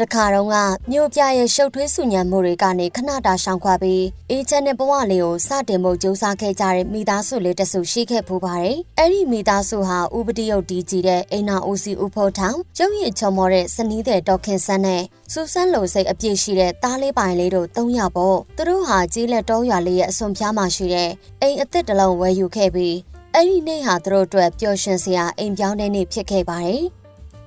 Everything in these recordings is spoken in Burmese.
တခါတော့ကမြို့ပြရဲ့ရှုပ်ထွေးစုညံမှုတွေကနေခဏတာရှောင်ခွာပြီးအေးချမ်းတဲ့ဘဝလေးကိုစတင်ဖို့ကြိုးစားခဲ့ကြတဲ့မိသားစုလေးတစ်စုရှိခဲ့ပူပါတယ်။အဲ့ဒီမိသားစုဟာဥပတိယုတ်တီးကြည့်တဲ့အိမ်နာဦးစီဦးဖို့ထောင်ရုပ်ရည်ချုံမော်တဲ့စနီးတဲ့ဒေါခင်ဆန်းနဲ့စူဆန်းလိုစိတ်အပြည့်ရှိတဲ့တားလေးပိုင်လေးတို့၃ယောက်ပေါ့။သူတို့ဟာကြီးလက်တောရွာလေးရဲ့အစွန်ဖျားမှာရှိတဲ့အိမ်အစ်စ်တစ်လုံးဝယ်ယူခဲ့ပြီးအဲ့ဒီနေ့ဟာသူတို့အတွက်ပျော်ရွှင်စရာအိမ်ပြောင်းတဲ့နေ့ဖြစ်ခဲ့ပါတယ်။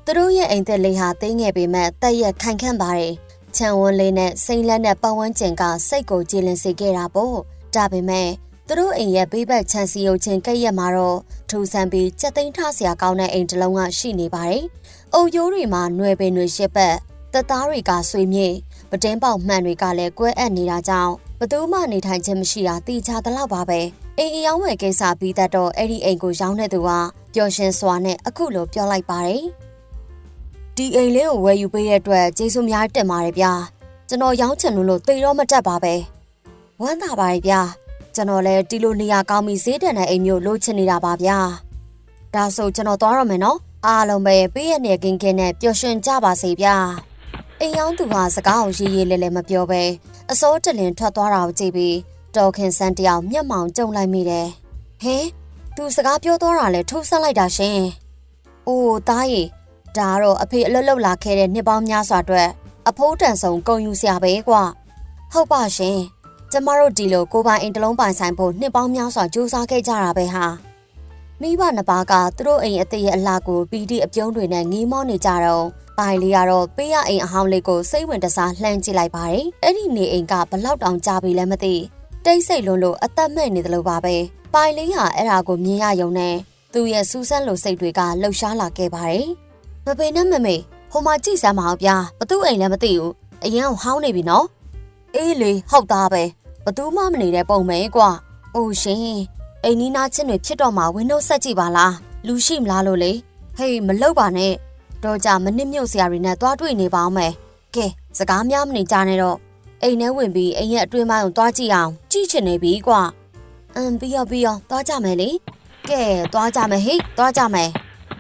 သူတို့ရဲ့အိမ်သက်လေးဟာတင်းငယ်ပေမဲ့တက်ရက်ခိုင်ခန့်ပါတယ်။ချန်ဝန်းလေးနဲ့စိမ့်လက်နဲ့ပတ်ဝန်းကျင်ကစိတ်ကိုကြည်လင်စေခဲ့တာပေါ့။ဒါပေမဲ့သူတို့အိမ်ရဲ့ဘေးဘက်ချန်စီယုတ်ချင်းကဲ့ရက်မှာတော့ထူဆန်းပြီးကြက်သိန်းထဆရာကောင်းတဲ့အိမ်တစ်လုံးကရှိနေပါတယ်။အုပ်ရိုးတွေမှာຫນွယ်ပင်တွေရှစ်ပတ်တက်သားတွေကဆွေမြေ့ပတင်းပေါက်မှန်တွေကလည်းကွဲအပ်နေတာကြောင့်ဘသူမှနေထိုင်ခြင်းမရှိတာတိကျသလောက်ပါပဲအိမ်အယောင်းဝယ်ကိစ္စပြီးတတ်တော့အဲ့ဒီအိမ်ကိုရောင်းတဲ့သူကပျော်ရွှင်စွာနဲ့အခုလိုပြောလိုက်ပါတယ် ဒီအိမ်လေးကိုဝယ်ယူပေးတဲ့အတွက်ကျေးဇူးများတင်ပါတယ်ဗျာကျွန်တော်ရောင်းချင်လို့လို့သိတော့မတက်ပါပဲဝမ်းသာပါတယ်ဗျာကျွန်တော်လည်းဒီလိုနေရာကောင်းပြီးဈေးတန်တဲ့အိမ်မျိုးလိုချင်နေတာပါဗျာဒါဆိုကျွန်တော်သွားရမယ်နော်အားလုံးပဲပေးရနေကင်းကင်းနဲ့ပျော်ရွှင်ကြပါစေဗျာအိမ်ရောင်းသူဟာစကားကိုရေးရေးလဲလဲမပြောပဲအစိုးတလင်ထွက်သွားတာကိုကြည့်ပြီးတော်ခင်ဆန်းတယောက်မျက်မှောင်ကျုံလိုက်မိတယ်ဟဲသူစကားပြောသွားတာလဲထိုးဆက်လိုက်တာရှင်အိုးသားရီ ဒါကတော့အဖေအလွတ်လောက်လာခဲ့တဲ့နှစ်ပေါင်းများစွာအတွက်အဖိုးတန်ဆုံးဂုံယူစရာပဲကွာဟုတ်ပါရှင်ကျမတို့ဒီလိုကိုပိုင်အိမ်တစ်လုံးပိုင်ဆိုင်ဖို့နှစ်ပေါင်းများစွာကြိုးစားခဲ့ကြတာပဲဟာမိဘနှစ်ပါးကသူတို့အိမ်အသေးရဲ့အလှကိုပီတိအပြုံးတွေနဲ့ငီးမောနေကြတော့ပိုင်လေးကတော့ပေးရအိမ်အဟောင်းလေးကိုစိတ်ဝင်တစားလှမ်းကြည့်လိုက်ပါတယ်အဲ့ဒီနေအိမ်ကဘလောက်တောင်ကြာပြီလဲမသိတိတ်ဆိတ်လွန်းလို့အသက်မဲ့နေတယ်လို့ပါပဲပိုင်လေးဟာအဲ့ဒါကိုမြင်ရယုံနဲ့သူ့ရဲ့စူးစမ်းလိုစိတ်တွေကလှုပ်ရှားလာခဲ့ပါတယ် မပေနဲ့မမေဟိုမှာကြည့်စမ်းမအောင်ဗျာဘသူ့အိမ်လည်းမသိဘူးအရင်ကဟောင်းနေပြီနော်အေးလေဟုတ်သားပဲဘသူမှမနေတဲ့ပုံမဲကွာအိုးရှင်အိမ်နီးနားချင်းတွေဖြစ်တော့မှဝင်းတို့ဆက်ကြည့်ပါလားလူရှိမလားလို့လေဟေးမလောက်ပါနဲ့တော့ကြမနစ်မြုပ်စရာတွေနဲ့သွားတွေ့နေပါအောင်မယ်ကဲစကားများမနေကြနဲ့တော့အိမ်ထဲဝင်ပြီးအိမ်ရဲ့အတွင်းပိုင်းကိုသွားကြည့်အောင်ကြည့်ချင်နေပြီကွာအမ်ပြီးရောပြီးရောသွားကြမယ်လေကဲသွားကြမယ်ဟေးသွားကြမယ်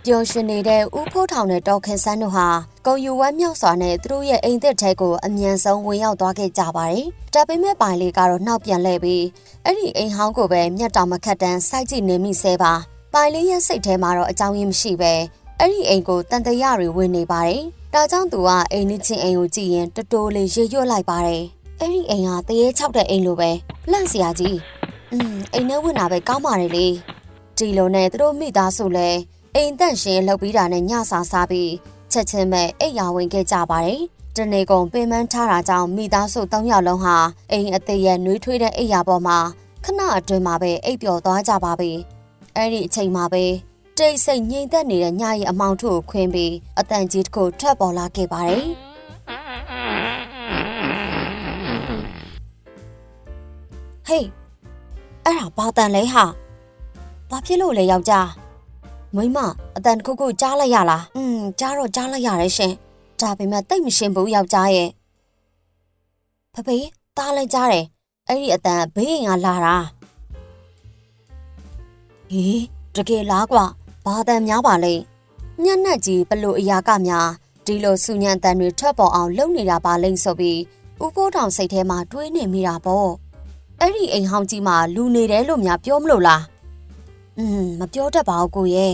ပျော်ရွှင်နေတဲ့ဦးဖိုးထောင်နဲ့တော်ခင်ဆန်းတို့ဟာကုံယူဝမ်းမြောက်စွာနဲ့သူတို့ရဲ့အိမ်သစ်ထဲကိုအမြန်ဆုံးဝင်ရောက်သွားခဲ့ကြပါတယ်။ဒါပေမဲ့ပိုင်လေးကတော့နှောက်ပြန်လှည့်ပြီးအဲ့ဒီအိမ်ဟောင်းကိုပဲမျက်တောင်မခတ်တန်းစိုက်ကြည့်နေမိစေပါ။ပိုင်လေးရဲ့စိတ်ထဲမှာတော့အကြောင်းရင်းမရှိပဲအဲ့ဒီအိမ်ကိုတန်တရာတွေဝင်နေပါတယ်။ဒါကြောင့်သူကအိမ်နဲ့ချင်းအိမ်ကိုကြည့်ရင်တတိုးလေးရေရွတ်လိုက်ပါတယ်။အဲ့ဒီအိမ်ဟာတရေချောက်တဲ့အိမ်လိုပဲလန့်စရာကြီး။อืมအိမ်ထဲဝင်တာပဲကောင်းပါတယ်လေ။ဒီလိုနဲ့သူတို့မိသားစုလည်း အိမ်တန့်ရှင်လှုပ်ပြီးတာနဲ့ညစာစားပြီးချက်ချင်းပဲအိပ်ယာဝင်ခဲ့ကြပါတယ်။တနေကုန်ပင်ပန်းထားတာကြောင့်မိသားစု၃ယောက်လုံးဟာအိမ်အသေးရဲ့နှွေးထွေးတဲ့အိပ်ယာပေါ်မှာခဏအတွင်းမှာပဲအိပ်ပျော်သွားကြပါပြီ။အဲ့ဒီအချိန်မှာပဲတိတ်ဆိတ်ငြိမ်သက်နေတဲ့ညရဲ့အမောင်ထုကိုခွင်းပြီးအတန်ကြီးတစ်ခုထွက်ပေါ်လာခဲ့ပါတယ်။ဟေးအဲ့ဒါဘာတန်လဲဟာဘာဖြစ်လို့လဲယောက်ျား မိမအတန်တစ်ခုခုကြားလိုက်ရလားอืมကြားတော့ကြားလိုက်ရတယ်ရှင်ဒါပေမဲ့တိတ်မရှင်းဘူးယောက်ျားရဲ့ဖဖေတားလိုက်ကြားတယ်အဲ့ဒီအတန်ဘေးရင်ကလာတာဟေးတကယ်လားကွာဘာတန်များပါလဲညက်နက်ကြီးဘလို့အရာကများဒီလိုစူညံတန်တွေထွက်ပေါ်အောင်လုပ်နေတာပါလိမ့်ဆိုပြီးဥပိုးထောင်စိတ်ထဲမှာတွေးနေမိတာပေါ့အဲ့ဒီအိမ်ဟောင်းကြီးမှာလူနေတယ်လို့များပြောမလို့လား อืมမပြောတတ်ပါဘူးကိုရဲ့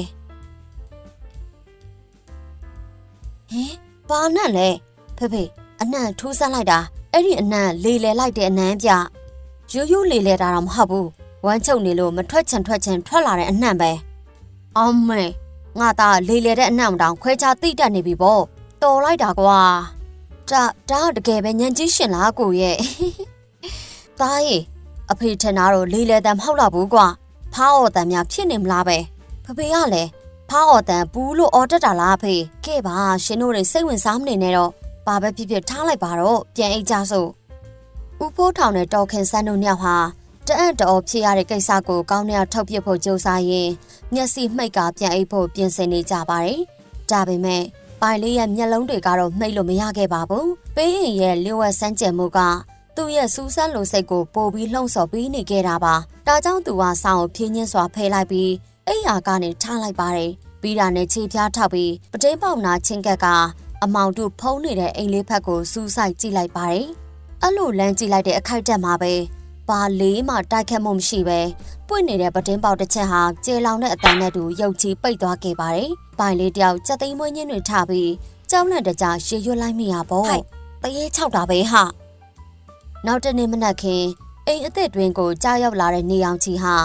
ဟင်ဘာနန့်လဲဖေဖေအနံ့ထိုးဆန်းလိုက်တာအဲ့ဒီအနံ့လေလေလိုက်တဲ့အနံ့ပြရိုးရိုးလေလေတာတော့မဟုတ်ဘူးဝမ်းချုပ်နေလို့မထွက်ချင်ထွက်ချင်ထွက်လာတဲ့အနံ့ပဲအော်မေငါသားလေလေတဲ့အနံ့တောင်ခွဲခြားသိတတ်နေပြီပေါ့တော်လိုက်တာကွာဒါဒါတကယ်ပဲညံကြီးရှင်လားကိုရဲ့သားရေအဖေထင်တာတော့လေလေတမ်းမဟုတ်တော့ဘူးကွာ ဖားအော်တမ်းများဖြစ်နေမလားပဲဖဖေကလည်းဖားအော်တန်ဘူးလို့အော်တက်တာလားအဖေကဲပါရှင်တို့တွေစိတ်ဝင်စားမနေနဲ့တော့ဘာပဲဖြစ်ဖြစ်ထားလိုက်ပါတော့ပြန်အိတ်ကြစို့ဦးဖိုးထောင်နဲ့တော်ခင်ဆန်းတို့ညောက်ဟာတအံ့တော်ဖြစ်ရတဲ့ကိစ္စကိုကောင်းတဲ့ထုတ်ပြဖို့ကြိုးစားရင်မျက်စိမှိတ်ကပြန်အိတ်ဖို့ပြင်ဆင်နေကြပါတယ်ဒါပေမဲ့ပိုင်လေးရဲ့မျက်လုံးတွေကတော့မှိတ်လို့မရခဲ့ပါဘူးပေးရင်ရဲ့လျှို့ဝှက်စမ်းကြံမှုက သူ့ရဲ့စူးစမ်းလိုစိတ်ကိုပို့ပြီးလှုံ့ဆော်ပြီးနေခဲ့တာပါဒါကြောင့်သူကဆောင်းကိုဖြင်းညင်းစွာဖယ်လိုက်ပြီးအိယာကနေထားလိုက်ပါတယ်ပြီးတာနဲ့ခြေဖြားထောက်ပြီးပတိပေါက်နာချင်းကက်ကအမောင်တို့ဖုံးနေတဲ့အိမ်လေးဖက်ကိုစူးစိုက်ကြည့်လိုက်ပါတယ်။အဲ့လိုလမ်းကြည့်လိုက်တဲ့အခိုက်အတန့်မှာပဲဘာလေးမှတိုက်ခတ်မှုမရှိပဲပွင့်နေတဲ့ပတင်းပေါက်တစ်ချက်ဟာကျေလောင်တဲ့အတန်းနဲ့တူရုပ်ချီပိတ်သွားခဲ့ပါတယ်။ပိုင်လေးတယောက်စက်သိမ်းမွေးညင်းတွေထပြီးကြောက်လန့်တကြားရေရွတ်လိုက်မိရပေါ့။ဟိုက်တရေချောက်တာပဲဟာ။ နောက်တနေ့မနက်ခင်းအိမ်အသစ်တွင်ကိုကြားရောက်လာတဲ့နေအောင်ကြီးဟာ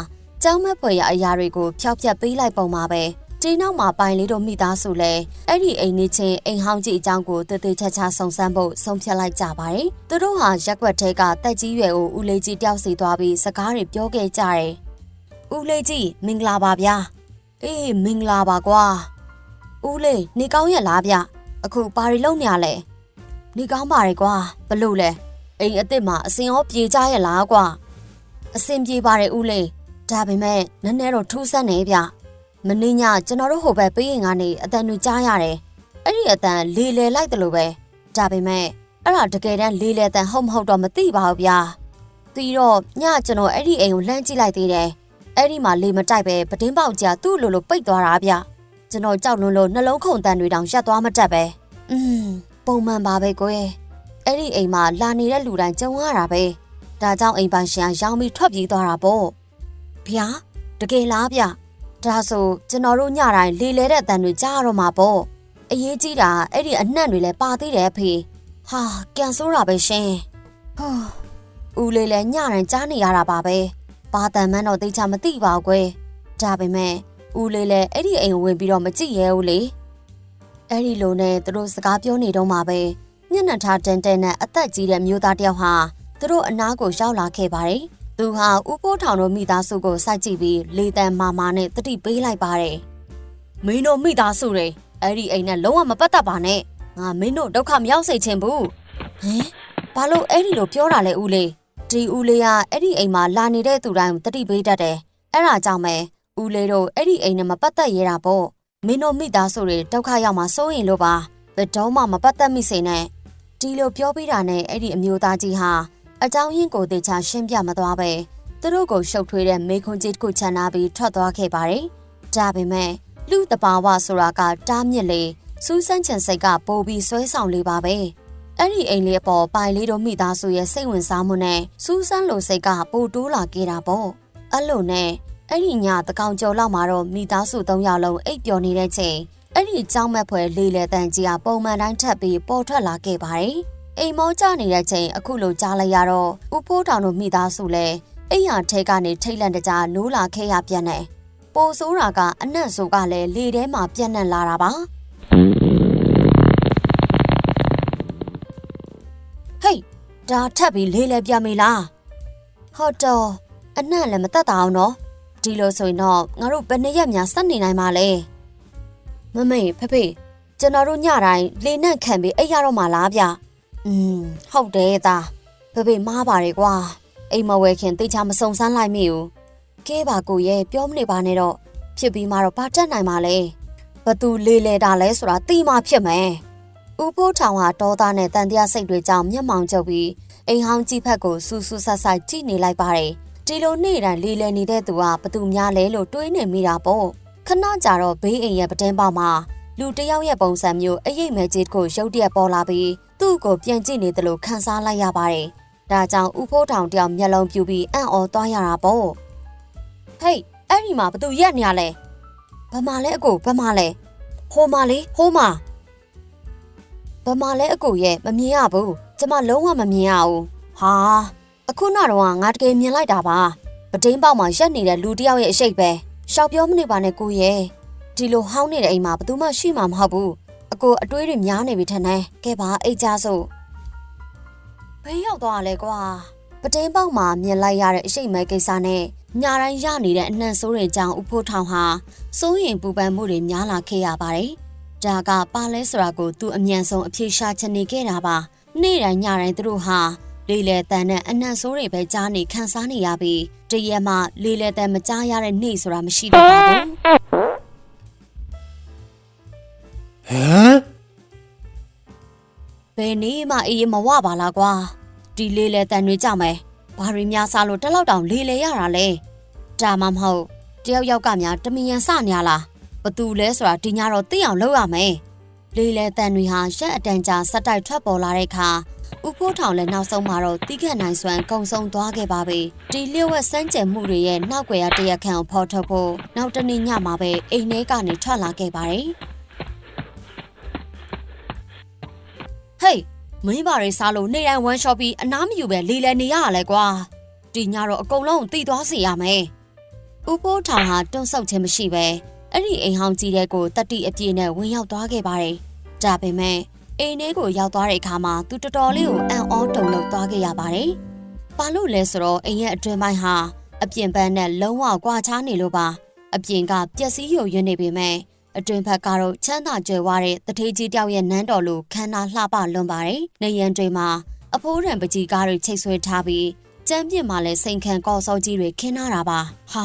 ကျောင်းမက်ဖွယ်ရအရာတွေကိုဖျောက်ဖျက်ပေးလိုက်ပုံပါပဲ။ဒီနောက်မှာပိုင်လေးတို့မိသားစုလဲအဲ့ဒီအိမ်နေချင်းအိမ်ဟောင်းကြီးအကြောင်းကိုတည်တည်ချာချာစုံစမ်းဖို့ဆုံးဖြတ်လိုက်ကြပါတယ်။သူတို့ဟာရက်ွက်ထဲကတက်ကြီးရွယ်ကိုဦးလေးကြီးတယောက်စီသွားပြီးစကားတွေပြောခဲ့ကြတယ်။ဦးလေးကြီးမင်္ဂလာပါဗျာ။အေးမင်္ဂလာပါကွာ။ဦးလေးနေကောင်းရဲ့လားဗျ။အခုဘာတွေလုပ်နေရလဲ။နေကောင်းပါရဲ့ကွာ။ဘလို့လဲ။ အိမ်အစ်စ်မှာအစင်ရောပြေကြရဲ့လားကွာ။အစင်ပြေပါတယ်ဦးလေး။ဒါပေမဲ့နည်းနည်းတော့ထူးဆန်းနေဗျ။မင်းညကျွန်တော်တို့ဟိုဘက်ပေးရင်ကနေအတန်တွေကြားရတယ်။အဲ့ဒီအတန်လေလေလိုက်တယ်လို့ပဲ။ဒါပေမဲ့အဲ့ဒါတကယ်တမ်းလေလေတန်ဟုတ်မဟုတ်တော့မသိပါဘူးဗျာ။ပြီးတော့ညကျွန်တော်အဲ့ဒီအိမ်ကိုလှမ်းကြည့်လိုက်သေးတယ်။အဲ့ဒီမှာလေမတိုက်ပဲပတင်းပေါက်ကြီးကသူ့လိုလိုပိတ်သွားတာဗျ။ကျွန်တော်ကြောက်လွန်းလို့နှလုံးခုန်တန်တွေတောင်ရက်သွားမတတ်ပဲ။อืมပုံမှန်ပါပဲကိုယ်။ အဲ့ဒီအိမ်မှာလာနေတဲ့လူတိုင်းကြုံရတာပဲ။ဒါကြောင့်အိမ်ပိုင်ရှင်ကရောင်းပြီးထွက်ပြေးသွားတာပေါ့။ဗျာတကယ်လားဗျ။ဒါဆိုကျွန်တော်တို့ညတိုင်းလေလဲတဲ့အတန်တွေကြားရတော့မှာပေါ့အရေးကြီးတာအဲ့ဒီအနှံ့တွေလည်းပါသေးတယ်အဖေဟာကန်ဆိုးတာပဲရှင်ဟောဦးလေးလည်းညတိုင်းကြားနေရတာပါပဲဘာတန်မှန်းတော့သိချမသိပါဘူးကွယ်ဒါပေမဲ့ဦးလေးလည်းအဲ့ဒီအိမ်ကိုဝင်ပြီးတော့မကြည့်ရဲဘူးလေအဲ့ဒီလိုနဲ့သူတို့စကားပြောနေတော့မှပဲ ညနေထားတန်တန်နဲ့အသက်ကြီးတဲ့မျိုးသားတယောက်ဟာသူတို့အနားကိုရောက်လာခဲ့ပါတယ်သူဟာဥပိုးထောင်တို့မိသားစုကိုစိုက်ကြည့်ပြီးလေတံမာမာနဲ့တတိပေးလိုက်ပါတယ်။မင်းတို့မိသားစုတွေအဲ့ဒီအိမ်နဲ့လုံးဝမပတ်သက်ပါနဲ့။ငါမင်းတို့ဒုက္ခမရောက်စေချင်ဘူး။ဟင်ဘာလို့အဲ့ဒီလိုပြောတာလဲဦးလေး။ဒီဦးလေးကအဲ့ဒီအိမ်မှာလာနေတဲ့သူတိုင်းတတိပေးတတ်တယ်။အဲ့ဒါကြောင့်ပဲဦးလေးတို့အဲ့ဒီအိမ်နဲ့မပတ်သက်ရတာပေါ့။မင်းတို့မိသားစုတွေဒုက္ခရောက်မှာစိုးရင်လို့ပါ။ဘယ်တော့မှမပတ်သက်မိစေနဲ့။ ဒီလိုပြောပြတာနဲ့အဲ့ဒီအမျိုးသားကြီးဟာအကြောင်းရင်းကိုတေချာရှင်းပြမသွားပဲသူတို့ကိုရှုပ်ထွေးတဲ့မေခွန်ကြီးတစ်ခုချန်နာပြီးထွက်သွားခဲ့ပါတယ်။ဒါပေမဲ့လူတဘာဝဆိုတာကတားမြစ်လေစူးစမ်းချင်စိတ်ကပိုပြီးဆွဲဆောင်လေးပါပဲ။အဲ့ဒီအိမ်လေးအပေါ်ပိုင်လေးတို့မိသားစုရဲ့စိတ်ဝင်စားမှုနဲ့စူးစမ်းလိုစိတ်ကပိုတိုးလာခဲ့တာပေါ့။အဲ့လိုနဲ့အဲ့ဒီညတကောင်ကျော်လောက်မှာတော့မိသားစု၃ယောက်လုံးအိပ်ပျော်နေတဲ့ချိန် အဲ့ဒီကြောင်းမဲ့ဖွယ်လေးလေတန်ကြီးကပုံမှန်တိုင်းထပ်ပြီးပေါ်ထွက်လာခဲ့ပါတယ်။အိမ်မောကျနေတဲ့ချိန်အခုလိုကြားလိုက်ရတော့ဥဖိုးတောင်တို့မိသားစုလည်းအိမ်ရထဲကနေထိတ်လန့်တကြားနိုးလာခဲ့ရပြန်တယ်။ပိုဆိုးတာကအနက်ဆိုကလည်းလေထဲမှာပြန့်နှံ့လာတာပါ။ဟေးဒါထပ်ပြီးလေးလဲပြမေလား။ဟုတ်တော့အနက်လည်းမတက်တာအောင်နော်။ဒီလိုဆိုရင်တော့ငါတို့ဘယ်နှစ်ရက်များစက်နေနိုင်မှာလဲ။ မမေဖေဖေကျွန်တော်တို့ညတိုင်းလေနဲ့ခံပြီးအိပ်ရတော့မှလားဗျ။อืมဟုတ်တယ်သားဖေဖေမားပါတယ်ကွာအိမ်မဝဲခင်တိတ်ချမစုံစမ်းလိုက်မိဘူးကဲပါကိုရဲ့ပြောမနေပါနဲ့တော့ဖြစ်ပြီးမှတော့ဘာတက်နိုင်မှာလဲဘသူလေးလေတာလဲဆိုတာသိမှဖြစ်မယ်ဥပိုးထောင်ဟာဒေါသနဲ့တန်တရားစိတ်တွေကြောင့်မျက်မှောင်ကျုပ်ပြီးအိမ်ဟောင်းကြီးဖက်ကိုစူးစူးဆတ်ဆတ်ကြည့်နေလိုက်ပါတယ်ဒီလိုနေ့တိုင်းလေးလေနေတဲ့သူကဘသူများလဲလို့တွေးနေမိတာပေါ့ ခဏကြာတော့ဘေးအိမ်ရဲ့ပတင်းပေါက်မှာလူတယောက်ရဲ့ပုံစံမျိုးအရေးမဲကြီးကိုရုတ်တရက်ပေါ်လာပြီးသူ့ကိုပြန်ကြည့်နေတယ်လို့ခံစားလိုက်ရပါတယ်။ဒါကြောင့်ဥဖိုးထောင်တယောက်မျက်လုံးပြူပြီးအံ့ဩသွားရတာပေါ့။ဟေးအဲ့ဒီမှာဘသူရက်နေရလဲ။ဘမလဲအကိုဘမလဲ။ဟိုမလေးဟိုမ။ဘမလဲအကိုရဲ့မမြင်ရဘူး။ကျမလုံးဝမမြင်ရဘူး။ဟာအခုနောက်တော့ငါတကယ်မြင်လိုက်တာပါ။ပဒိန်းပေါက်မှာရက်နေတဲ့လူတယောက်ရဲ့အရှိတ်ပဲ။ ရှောက်ပြောမနေပါနဲ့ကိုရဲ့။ဒီလိုဟောင်းနေတဲ့အိမ်မှာဘသူမှရှိမှာမဟုတ်ဘူး။အကိုအတွေးတွေများနေပြီထင်တယ်။ကဲပါအိတ်ကြစို့။ဘေးရောက်သွားလဲကွာ။ပတင်းပေါက်မှာမြင်လိုက်ရတဲ့အရှိတ်မဲကိစ္စနဲ့ညာတိုင်းရနေတဲ့အနှံ့ဆိုးတွေကြောင့်ဥဖို့ထောင်ဟာစိုးရင်ပူပန်မှုတွေများလာခဲ့ရပါတယ်။ဒါကပါလဲဆိုတာကိုသူအမြန်ဆုံးအပြေရှာချင်နေခဲ့တာပါ။နေ့တိုင်းညတိုင်းသူတို့ဟာ လေလေတန်နဲ့အနှံ့ဆိုးတွေပဲကြားနေခန်းစားနေရပြီးတရက်မှလေလေတန်မကြားရတဲ့နေ့ဆိုတာမရှိတော့ပါဘူး။ဟမ်ဘယ်နေမှအေးမဝပါလားကွာဒီလေးလေတန်တွေကြောက်မယ်ဘာတွေများစားလို့တစ်လောက်တောင်လေးလေရတာလဲဒါမှမဟုတ်တယောက်ယောက်ကများတမီယန်စနေရလားဘသူလဲဆိုတာဒီညတော့သိအောင်လုပ်ရမယ်လေလေတန်တွေဟာရက်အတန်ကြာဆက်တိုက်ထွက်ပေါ်လာတဲ့အခါ ဦးဖိုးထောင်လည်းနောက်ဆုံးမှာတော့တိခတ်နိုင်စွမ်းကုံဆုံးသွားခဲ့ပါပြီဒီလျှို့ဝှက်စမ်းကြံမှုတွေရဲ့နောက်ွယ်ရတရက်ခန့်ကိုဖော်ထုတ်ဖို့နောက်တနေ့ညမှာပဲအိမ်ထဲကနေထွက်လာခဲ့ပါတယ်ဟေးမင်းပါရီစားလို့နေတိုင်းဝမ်ရှော့ပြီးအနားမယူပဲလေလေနေရရလဲကွာဒီညတော့အကုန်လုံးတည်သွားစေရမယ်ဦးဖိုးထောင်ဟာတွန့်ဆုတ်ခြင်းမရှိပဲအဲ့ဒီအိမ်ဟောင်းကြီးတဲ့ကိုတတိအပြည့်နဲ့ဝင်ရောက်သွားခဲ့ပါတယ်ဒါပေမဲ့ အိမ်ထဲကိုရောက်သွားတဲ့အခါမှာသူတော်တော်လေးကိုအံ့ဩတုန်လှုပ်သွားခဲ့ရပါတယ်။ဘာလို့လဲဆိုတော့အိမ်ရဲ့အတွင်းပိုင်းဟာအပြင်ဘက်နဲ့လုံးဝကွာခြားနေလို့ပါ။အပြင်ကပျက်စီးယိုယွင်းနေပေမဲ့အတွင်းဘက်ကတော့ချမ်းသာကြွယ်ဝတဲ့တထေးကြီးတယောက်ရဲ့နန်းတော်လိုခမ်းနားလှပလွန်ပါတယ်။နေရန်တွေမှာအဖိုးရံပကြီးကားတွေချိတ်ဆွဲထားပြီးကျမ်းပြစ်မှာလည်းစိန်ခံကော့စောကြီးတွေခင်းထားတာပါ။ဟာ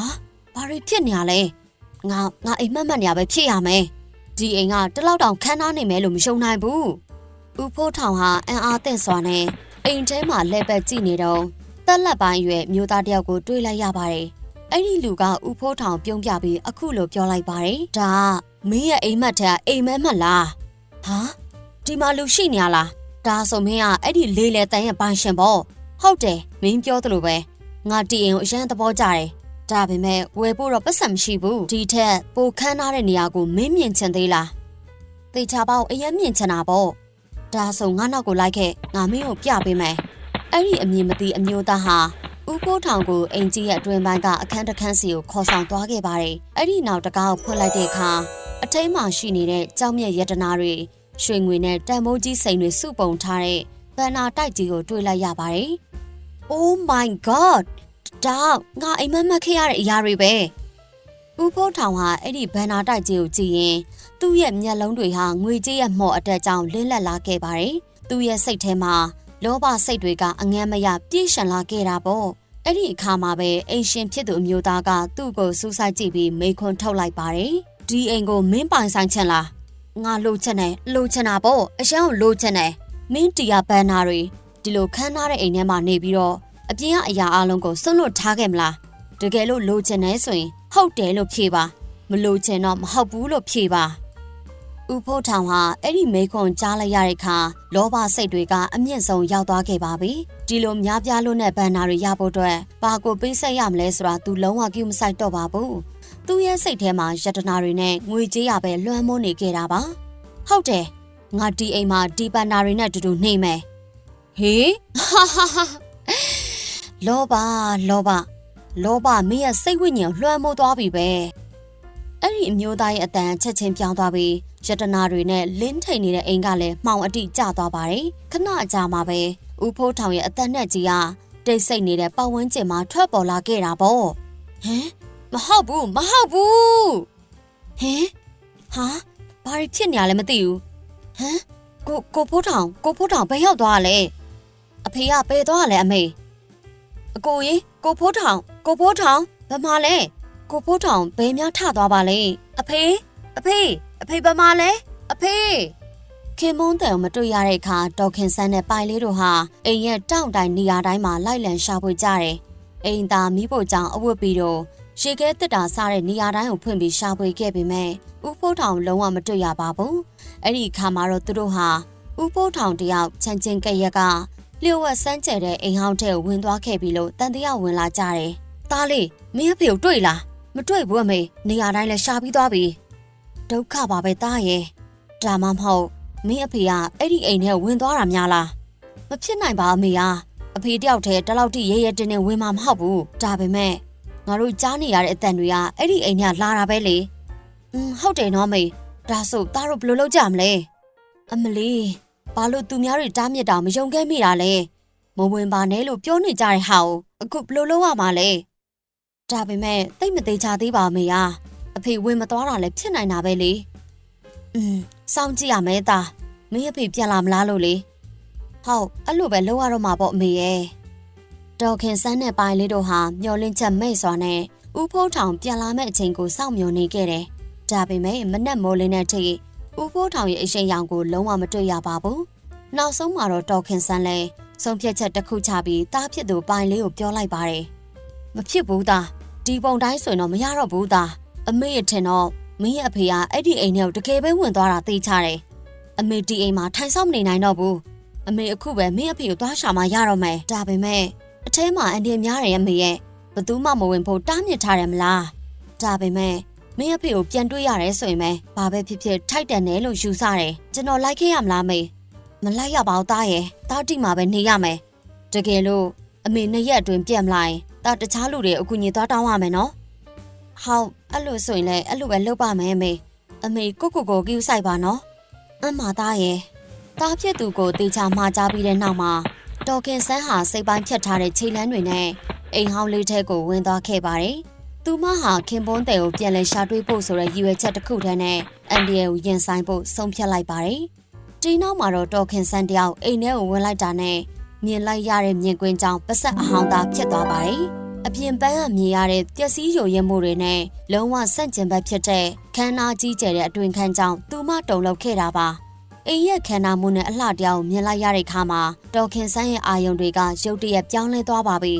ဘာတွေဖြစ်နေရလဲ။ငါငါအိမ်မက်မက်နေရပဲဖြစ်ရမယ်။ ဒီအိမ်ကတလောက်တောင်ခမ်းနားနေမယ်လို့မရှုံနိုင်ဘူး။ဦးဖိုးထောင်ဟာအံ့အားသင့်စွာနဲ့အိမ်ထဲမှာလက်ပတ်ကြည့်နေတော့တက်လက်ပိုင်းရွယ်မျိုးသားတယောက်ကိုတွေ့လိုက်ရပါတယ်။အဲ့ဒီလူကဦးဖိုးထောင်ပြုံးပြပြီးအခုလိုပြောလိုက်ပါတယ်။ဒါမင်းရဲ့အိမ်မက်ထက်အိမ်မဲမက်လား။ဟာဒီမှာလူရှိနေရလား။ဒါဆိုမင်းကအဲ့ဒီလေးလေတန်ရဲ့ပိုင်ရှင်ပေါ့။ဟုတ်တယ်မင်းပြောသလိုပဲ။ငါတီအိမ်ကိုအရန်သဘောကျတယ်။ ဒါပေမဲ့ဝယ်ဖို့တော့ပတ်စံမရှိဘူး။ဒီထက်ပိုခန်းထားတဲ့နေရာကိုမင်းမြင်ချင်သေးလား။သေချာပေါက်အရင်မြင်ချင်တာပေါ့။ဒါဆိုငါနောက်ကိုလိုက်ခဲ့ငါမင်းကိုပြပေးမယ်။အဲ့ဒီအမြင်မသိအမျိုးသားဟာဦးကိုထောင်ကိုအင်ကြီးရဲ့အတွင်ပိုင်းကအခန်းတစ်ခန်းစီကိုခေါ်ဆောင်သွားခဲ့ပါတယ်။အဲ့ဒီနောက်တကားကိုဖွင့်လိုက်တဲ့အခါအထိမ်းမှရှိနေတဲ့ကြောင်မြက်ရတနာတွေရွှေငွေနဲ့တန်မိုးကြီးစိန်တွေစုပုံထားတဲ့ဘန်နာတိုက်ကြီးကိုတွေ့လိုက်ရပါတယ်။ Oh my god ဒါငါအိမ်မက်မက်ခဲ့ရတဲ့အရာတွေပဲ။ဦးဖိုးထောင်ဟာအဲ့ဒီဘန်နာတိုက်ကြီးကိုကြည့်ရင်သူ့ရဲ့မျက်လုံးတွေဟာငွေကြေးရဲ့မှော်အတက်ကြောင့်လင်းလက်လာခဲ့ပါတယ်။သူ့ရဲ့စိတ်ထဲမှာလောဘစိတ်တွေကအငမ်းမရပြည့်ရှံလာခဲ့တာပေါ့။အဲ့ဒီအခါမှာပဲအိမ်ရှင်ဖြစ်သူအမျိုးသားကသူ့ကိုစူးစိုက်ကြည့်ပြီးမိခွန်းထုတ်လိုက်ပါတယ်။ဒီအိမ်ကိုမင်းပိုင်ဆိုင်ချင်လား။ငါလိုချင်တယ်လိုချင်တာပေါ့အရှမ်းကိုလိုချင်တယ်။မင်းတီယာဘန်နာတွေဒီလိုခန်းထားတဲ့အိမ်ထဲမှာနေပြီးတော့ အပြင်ကအရာအလုံးကိုစွန့်လွတ်ထားခဲ့မလား။တကယ်လို့လိုချင်တယ်ဆိုရင်ဟုတ်တယ်လို့ဖြေပါ။မလိုချင်တော့မဟုတ်ဘူးလို့ဖြေပါ။ဦးဖိုးထောင်ဟာအဲ့ဒီမိခွန်းကြားလိုက်ရတဲ့အခါလောဘစိတ်တွေကအမြင့်ဆုံးရောက်သွားခဲ့ပါပြီ။ဒီလိုများပြားလို့နဲ့ဘန်နာတွေရဖို့အတွက်ဘာကိုပေးဆက်ရမလဲဆိုတာသူလုံးဝကြည့်မဆိုင်တော့ပါဘူး။သူ့ရဲ့စိတ်ထဲမှာယတနာတွေနဲ့ငွေကြေးရပဲလွှမ်းမိုးနေခဲ့တာပါ။ဟုတ်တယ်။ငါဒီအိမ်မှာဒီဘန်နာတွေနဲ့အတူတူနေမယ်။ဟေးဟာဟာဟာ လောဘလောဘလောဘမင်းရဲ့စိတ်ဝိညာဉ်လွှမ်းမိုးသွားပြီပဲ။အဲ့ဒီအမျိုးသားရဲ့အတန်ချက်ချင်းပြောင်းသွားပြီးယတနာတွေနဲ့လင်းထိန်နေတဲ့အိမ်ကလည်းမှောင်အတိကျသွားပါတယ်ခဏအကြာမှာပဲဦးဖိုးထောင်ရဲ့အသက်နဲ့ကြီးဟာတိတ်ဆိတ်နေတဲ့ပတ်ဝန်းကျင်မှာထွက်ပေါ်လာခဲ့တာပေါ့ဟမ်မဟုတ်ဘူးမဟုတ်ဘူးဟမ်ဟာဘာဖြစ်နေရလဲမသိဘူးဟမ်ကိုကိုဖိုးထောင်ကိုဖိုးထောင်ဘယ်ရောက်သွားလဲအဖေကဘယ်သွားလဲအမေ အကိုကြီးကိုဖိုးထောင်ကိုဖိုးထောင်ဘယ်မှာလဲကိုဖိုးထောင်ဘယ်များထသွားပါလဲအဖေအဖေအဖေဘာမလဲအဖေခင်မုန်းတန်မတွေ့ရတဲ့အခါဒေါက်ခင်ဆန်းနဲ့ပိုင်လေးတို့ဟာအိမ်ရဲ့တောင့်တိုင်နေရာတိုင်းမှာလိုက်လံရှာဖွေကြတယ်။အိမ်သားမိဖို့ကြောင့်အဝတ်ပြီးတော့ရေခဲတက်တာစားတဲ့နေရာတိုင်းကိုဖွင့်ပြီးရှာဖွေခဲ့ပေမဲ့ဥဖိုးထောင်လုံးဝမတွေ့ရပါဘူး။အဲ့ဒီအခါမှာတော့သူတို့ဟာဥဖိုးထောင်တယောက်ချန်ချင်းကရက်က လျှို့ဝှက်စမ်းကြဲတဲ့အိမ်ဟောင်းထဲကိုဝင်သွားခဲ့ပြီးလို့တန်တရားဝင်လာကြတယ်။သားလေးမင်းအဖေကိုတွေ့လားမတွေ့ဘူးအမေနေရာတိုင်းလည်းရှာပြီးသွားပြီ။ဒုက္ခပါပဲသားရဲ့ဒါမှမဟုတ်မင်းအဖေကအဲ့ဒီအိမ်ထဲဝင်သွားတာများလားမဖြစ်နိုင်ပါအမေဟာအဖေတယောက်တည်းတလောက်ထိရဲရဲတင်းတင်းဝင်မှာမဟုတ်ဘူးဒါပေမဲ့ငါတို့ကြားနေရတဲ့အတန်တွေကအဲ့ဒီအိမ်ကလာတာပဲလေอืมဟုတ်တယ်နော်မေဒါဆိုသားတို့ဘယ်လိုလုပ်ကြမလဲအမလီ ဘာလို့သူများတွေတားမြစ်တာမယုံခဲ့မိတာလဲမဝင်ပါနဲ့လို့ပြောနေကြတဲ့ဟာကိုအခုဘယ်လိုလုပ်ရမှာလဲဒါပေမဲ့တိတ်မသေးချသေးပါမေဟာအဖေဝင်မသွားတာလည်းဖြစ်နိုင်တာပဲလေอืมစောင့်ကြည့်ရမယ်သားမင်းအဖေပြန်လာမလားလို့လေဟုတ်အဲ့လိုပဲလုပ်ရတော့မှာပေါ့အမေရဲ့ဒေါက်ခင်ဆန်းနဲ့ပိုင်လေးတို့ဟာမျောလင်းချက်မဲ့စွာနဲ့ဥဖိုးထောင်ပြန်လာမဲ့အချိန်ကိုစောင့်မျှော်နေခဲ့တယ်ဒါပေမဲ့မနက်မိုးလင်းတဲ့အထိ ဥဖိုးထောင်ရဲ့အရှိန်ရောင်ကိုလုံးဝမတွေ့ရပါဘူးနောက်ဆုံးမှာတော့ဒေါက်ခင်ဆန်းလည်းဆုံးဖြတ်ချက်တစ်ခုချပြီးတားဖြစ်သူပိုင်လေးကိုပြောလိုက်ပါတယ်မဖြစ်ဘူးသားဒီပုံတိုင်းဆိုရင်တော့မရတော့ဘူးသားအမေရဲ့ထင်တော့မင်းရဲ့အဖေကအဲ့ဒီအိမ်ထဲကိုတကယ်ပဲဝင်သွားတာသိချတယ်အမေဒီအိမ်မှာထိုင်ဆောင်မနေနိုင်တော့ဘူးအမေအခုပဲမင်းအဖေကိုသွားရှာမှရတော့မယ်ဒါပေမဲ့အထဲမှာအန်ဒီများတယ်အမေရဲ့ဘသူမှမဝင်ဖို့တားမြစ်ထားတယ်မလားဒါပေမဲ့ မင်းအဖေကိုပြန်တွေ့ရတယ်ဆိုရင်ပဲဘာပဲဖြစ်ဖြစ်ထိုက်တန်တယ်လို့ယူဆတယ်ကျွန်တော်လိုက်ခဲ့ရမလားမေမလိုက်ရပါဘူးတားရဲ့တားတိမှာပဲနေရမယ်တကယ်လို့အမေနှစ်ရက်အတွင်းပြန်မလာရင်တားတခြားလူတွေအကူအညီသွားတောင်းရမယ်နော်ဟောက်အဲ့လိုဆိုရင်လည်းအဲ့လိုပဲလုပ်ပါမယ်အမေအမေကိုကိုကိုကြီးဆိုင်ပါနော်အမသားရဲ့တားဖြစ်သူကိုတေချာမှာကြားပြီးတဲ့နောက်မှာတော်ခင်ဆန်းဟာစိတ်ပိုင်းဖြတ်ထားတဲ့ခြေလမ်းတွေနဲ့အိမ်ဟောင်းလေးထဲကိုဝင်သွားခဲ့ပါတယ် သူမဟာခင်ပွန်းတဲ့ကိုပြန်လဲရှာတွေ့ဖို့ဆိုတဲ့ရည်ရွယ်ချက်တစ်ခုတည်းနဲ့အန်ဒီရဲ့ကိုရင်ဆိုင်ဖို့ဆုံးဖြတ်လိုက်ပါတယ်ဒီနောက်မှာတော့တော်ခင်ဆန်းတယောက်အိမ်ထဲကိုဝင်လိုက်တာနဲ့မြင်လိုက်ရတဲ့မြင်ကွင်းကြောင့်ပဆက်အဟောင်းသားဖြစ်သွားပါတယ်အပြင်ပန်းကမြင်ရတဲ့ပျက်စီးယိုရဲမှုတွေနဲ့လုံးဝဆန့်ကျင်ဘက်ဖြစ်တဲ့ခန်းနာကြီးကျယ်တဲ့အတွင်ခန်းကြောင့်သူမတုံလောက်ခဲ့တာပါအိမ်ရဲ့ခန္ဓာမှုနဲ့အလှတရားကိုမြင်လိုက်ရတဲ့ခါမှာတော်ခင်ဆန်းရဲ့အာယုံတွေကရုတ်တရက်ပြောင်းလဲသွားပါပြီ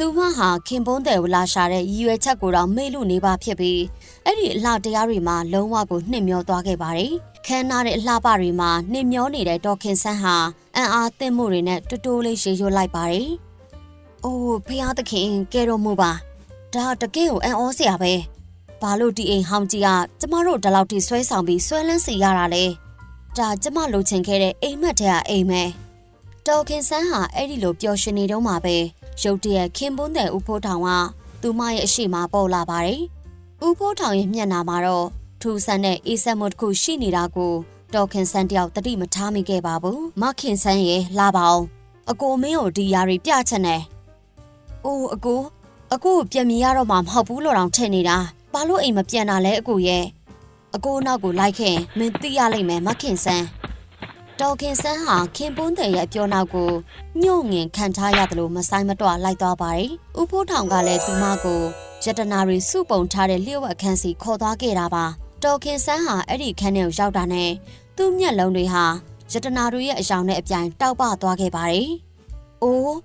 သူမဟာခင်ပွန်းတယ်ဝလာရှာတဲ့ရည်ရွယ်ချက်ကိုတော့မေ့လို့နေပါဖြစ်ပြီးအဲ့ဒီအလှတရားတွေမှာလုံးဝကိုနှိမ့်မျောသွားခဲ့ပါတယ်ခန်းနာတဲ့အလှပတွေမှာနှိမ့်မျောနေတဲ့တော်ခင်ဆန်းဟာအံ့အားသင့်မှုတွေနဲ့တူတူလေးရေရွတ်လိုက်ပါတယ်။အိုးဖះသခင်ကဲတော်မူပါ။ဒါတကယ်ကိုအံ့ဩစရာပဲ။ဘာလို့ဒီအိမ်ဟောင်းကြီးကကျမတို့ဒီလောက်ထိဆွဲဆောင်ပြီးဆွဲလန်းစီရတာလဲ။ဒါကျမလိုချင်ခဲ့တဲ့အိမ်မက်တဲ့အိမ်မဲ။တော်ခင်ဆန်းဟာအဲ့ဒီလိုပျော်ရွှင်နေတော့မှပဲ ရုတ်တရက်ခင်ပွန်းတဲ့ဦးဖိုးထောင်ကသူမရဲ့အရှိမပေါ်လာပါတယ်။ဦးဖိုးထောင်ရဲ့မျက်နှာမှာတော့ထူဆန်းတဲ့အေးဆက်မှုတစ်ခုရှိနေတာကိုတော်ခင်ဆန်းတယောက်တတိမထားမိခဲ့ပါဘူးမခင်ဆန်းရဲ့လာပါအောင်အကိုမင်းကိုဒီຢာတွေပြချင်တယ်အိုးအကိုအကိုကိုပြန်မြင်ရတော့မှမဟုတ်ဘူးလို့တောင်ထင်နေတာဘာလို့အိမ်မပြန်တာလဲအကိုရဲ့အကိုနောက်ကိုလိုက်ခင်မင်းသိရလိမ့်မယ်မခင်ဆန်း တော်ခင်ဆန်းဟာခင်ပွန်းတဲ့ရဲ့အပြောနောက်ကိုညှို့ငင်ခံထားရတယ်လို့မဆိုင်မတော့လိုက်သွားပါတယ်ဥဖိုးထောင်ကလည်းသူမကိုယတနာရီစုပုံထားတဲ့လျှို့ဝှက်ခန်းစီခေါ်သွားခဲ့တာပါတော်ခင်ဆန်းဟာအဲ့ဒီခန်းထဲကိုရောက်တာနဲ့သူ့မျက်လုံးတွေဟာယတနာတို့ရဲ့အယောင်နဲ့အပြိုင်တောက်ပသွားခဲ့ပါတယ်။အိုး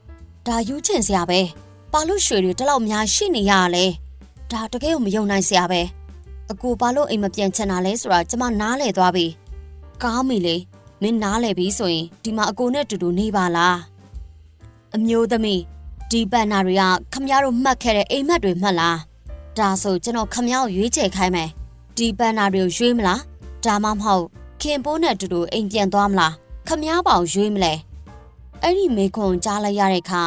ဒါယူချင်စရာပဲ။ဘာလို့ရွှေတွေဒီလောက်များရှိနေရလဲ။ဒါတကယ်ကိုမယုံနိုင်စရာပဲ။အကူဘာလို့အိမ်မပြန်ချင်တာလဲဆိုတာကျမနားလေသွားပြီ။ကောင်းပြီလေ။ မင်းနားလေပြီဆိုရင်ဒီမှာအကူနဲ့တူတူနေပါလား။အမျိုးသမီးဒီပန်နာတွေကခမရတို့မှတ်ခဲ့တဲ့အိမ်မက်တွေမှတ်လား။ဒါဆိုကျွန်တော်ခမရကိုရွေးချယ်ခိုင်းမယ်။ဒီပန်နာတွေကိုရွေးမလား။ဒါမှမဟုတ်ခင်ပိုးနဲ့တူတူအိမ်ပြန်သွားမလားခမားပေါင်ရွေးမလဲအဲ့ဒီမေခွန်ကြားလိုက်ရတဲ့အခါ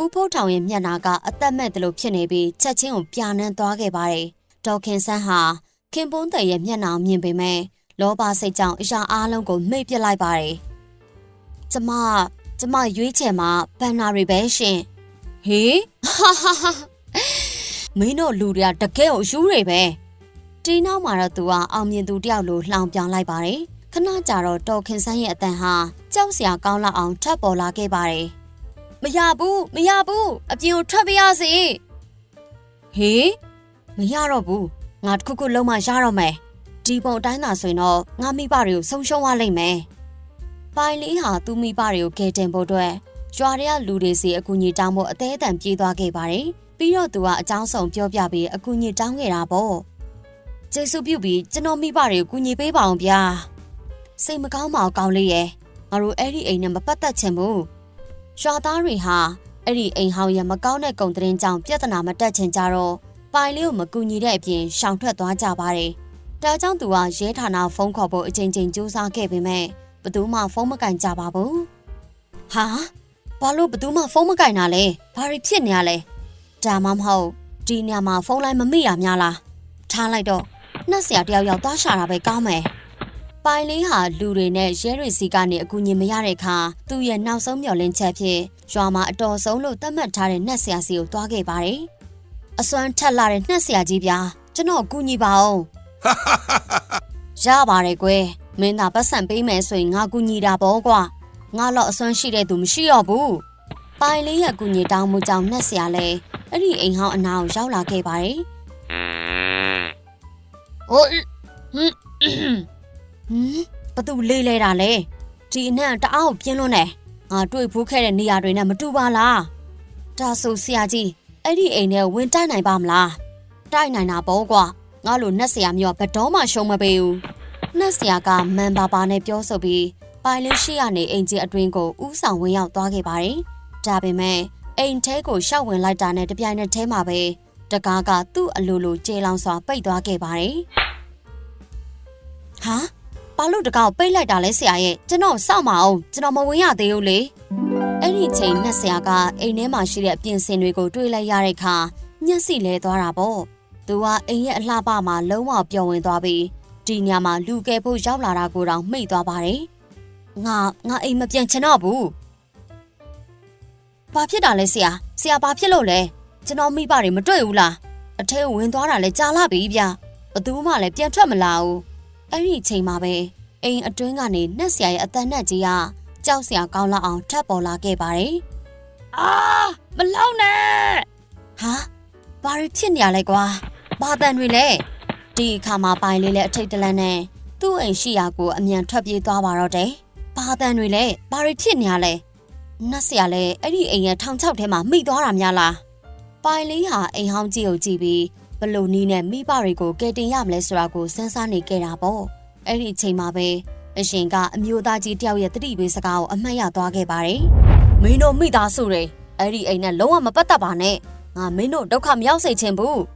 ဦးဖို့ထောင်ရဲ့မျက်နှာကအသက်မဲ့တယ်လို့ဖြစ်နေပြီးချက်ချင်းကိုပြာနန်းသွားခဲ့ပါတယ်ဒေါက်ခင်ဆန်းဟာခင်ပွန်းတဲ့ရဲ့မျက်နှာကိုမြင်ပေမဲ့ လောဘစိတ်ကြောင့်အရာအလုံးကိုမိတ်ပစ်လိုက်ပါတယ်ကျမကျမရွေးချယ်မှာဘန်နာတွေပဲရှင်ဟေးဟာဟာဟာမင်းတို့လူတွေကတကယ်ကိုယူတွေပဲဒီနောက်မှာတော့သူကအောင်မြင်သူတယောက်လိုလှောင်ပြောင်လိုက်ပါတယ်။ခဏကြာတော့တော်ခင်ဆန်းရဲ့အတန်ဟာကြောက်စရာကောင်းလောက်အောင်ထပ်ပေါ်လာခဲ့ပါတယ်။မရဘူးမရဘူးအပြင်ကိုထွက်ပြရစီ။ဟေးမရတော့ဘူးငါတခုခုလုံးမရတော့မယ်။ ဒီပုံအတိုင်းသာဆိုရင်တော့ငါမိဘတွေကိုဆုံးရှုံးရလိမ့်မယ်။ပိုင်လေးဟာသူ့မိဘတွေကိုကယ်တင်ဖို့အတွက်ရွာတွေကလူတွေစီအကူအညီတောင်းဖို့အသေးအတန်ပြေးသွားခဲ့ပါတယ်။ပြီးတော့သူကအကြောင်းဆောင်ပြောပြပြီးအကူအညီတောင်းခဲ့တာပေါ့။ကျေးဇူးပြုပြီးကျွန်တော်မိဘတွေကိုကူညီပေးပါအောင်ဗျာစိတ်မကောင်းပါအောင်ကောင်းလေးရဲ့ငါတို့အဲ့ဒီအိမ်နဲ့မပတ်သက်ချင်ဘူးရွာသားတွေဟာအဲ့ဒီအိမ်ဟောင်းရဲ့မကောင်းတဲ့ကုံသတင်းကြောင့်ပြဿနာမတက်ချင်ကြတော့ပိုင်လေးကိုမကူညီတဲ့အပြင်ရှောင်ထွက်သွားကြပါတယ် ဒါကြောင့်သူကရဲဌာနဖုန်းခေါ်ဖို့အချိန်ချင်းကြိုးစားခဲ့ပေမဲ့ဘသူမှဖုန်းမကင်ကြပါဘူးဟာဘာလို့ဘသူမှဖုန်းမကင်တာလဲဘာတွေဖြစ်နေရလဲဒါမှမဟုတ်ဒီညမှာဖုန်းလိုင်းမမိရများလားထားလိုက်တော့နှက်ဆရာတယောက်ယောက်သွားရှာတာပဲကောင်းမယ်။ပိုင်လေးဟာလူတွေနဲ့ရဲတွေစီကနေအကူအညီမရတဲ့အခါသူ့ရဲ့နောက်ဆုံးမျှော်လင့်ချက်ဖြစ်ရွာမှာအတော်ဆုံးလို့သတ်မှတ်ထားတဲ့နှက်ဆရာစီကိုသွားခဲ့ပါတယ်။အစွမ်းထက်လာတဲ့နှက်ဆရာကြီးဗျာကျွန်တော်ကူညီပါအောင်။ ရပါတယ်ကွယ်မင်းသာပတ်စံပေးမယ်ဆိုရင်ငါကူညီတာပေါ့ကွာငါတော့အစွမ်းရှိတဲ့သူမရှိတော့ဘူး။ပိုင်လေးရဲ့ကူညီတောင်းမှုကြောင့်နှက်ဆရာလဲအဲ့ဒီအိမ်ဟောင်းအနာကိုရောက်လာခဲ့ပါတယ်။။အိုးဟမ်ဟမ်ဘသူလေးလဲတာလဲဒီအနံ့တအားကိုပြင်းလွန်းတယ်။ငါတွေ့ဖူးခဲ့တဲ့နေရာတွေနဲ့မတူပါလား။ဒါဆိုဆရာကြီးအဲ့ဒီအိမ်ထဲဝင်တိုက်နိုင်ပါမလား။တိုက်နိုင်တာပေါ့ကွာ။ ငါလိုနှက်ဆရာမျိုးဘယ်တော့မှရှုံးမပေးဘူး။နှက်ဆရာကမန်ပါပါနဲ့ပြောဆိုပြီးပိုင်လေးရှိရနေအိမ်ကြီးအတွင်းကိုဥဆောင်ဝင်ရောက်သွားခဲ့ပါတယ်။ဒါပေမဲ့အိမ်ထဲကိုရှောက်ဝင်လိုက်တာနဲ့တပြိုင်နက်တည်းမှာပဲတကားကသူ့အလိုလိုကျေလောင်စွာပိတ်သွားခဲ့ပါတယ်။ဟာဘာလို့တကားကိုပိတ်လိုက်တာလဲဆရာရဲ့ကျွန်တော်စောင့်မအောင်ကျွန်တော်မဝင်ရသေးဘူးလေ။အဲ့ဒီချိန်နှက်ဆရာကအိမ်ထဲမှာရှိတဲ့အပြင်စင်တွေကိုတွေးလိုက်ရတဲ့အခါညက်စီလဲသွားတာပေါ့။ သူကအိမ်ရဲ့အလှပမှာလုံးဝပျော်ဝင်သွားပြီးဒီညမှာလူကယ်ဖို့ရောက်လာတာကိုတောင်မှိတ်သွားပါတယ်။ငါငါအိမ်မပြန်ချင်တော့ဘူး။ဘာဖြစ်တာလဲဆရာ။ဆရာဘာဖြစ်လို့လဲ။ကျွန်တော်မိဘတွေမတွေ့ဘူးလား။အထဲဝင်သွားတာလဲကြာလာပြီဗျ။ဘသူမှလည်းပြန်ထွက်မလာဘူး။အဲ့ဒီအချိန်မှာပဲအိမ်အတွင်းကနေနှက်ဆရာရဲ့အတန်နဲ့ကြီးကကြောက်စရာကောင်းလောက်အောင်ထပ်ပေါ်လာခဲ့ပါတယ်။အာမလောက်နဲ့။ဟာဘာတွေဖြစ်နေရလဲကွာ။ ဘာတန်တွေလဲ။ဒီအခါမှာပိုင်လေးလည်းအထိတ်တလန့်နဲ့သူ့အိမ်ရှိရာကိုအမြန်ထွက်ပြေးသွားပါတော့တယ်။ဘာတန်တွေလဲဘာတွေဖြစ်နေရလဲ။နတ်ဆရာလည်းအဲ့ဒီအိမ်ရဲ့ထောင်ချောက်ထဲမှာမိသွားတာများလား။ပိုင်လေးဟာအိမ်ဟောင်းကြီးကိုကြည့်ပြီးဘလို့နီးနဲ့မိဘတွေကိုကယ်တင်ရမလဲဆိုတာကိုစဉ်းစားနေကြတာပေါ့။အဲ့ဒီအချိန်မှာပဲအရှင်ကအမျိုးသားကြီးတယောက်ရဲ့တတိပေးစကားကိုအမှတ်ရသွားခဲ့ပါတယ်။မင်းတို့မိသားစုတွေအဲ့ဒီအိမ်နဲ့လုံးဝမပတ်သက်ပါနဲ့။ငါမင်းတို့ဒုက္ခမရောက်စေချင်ဘူး။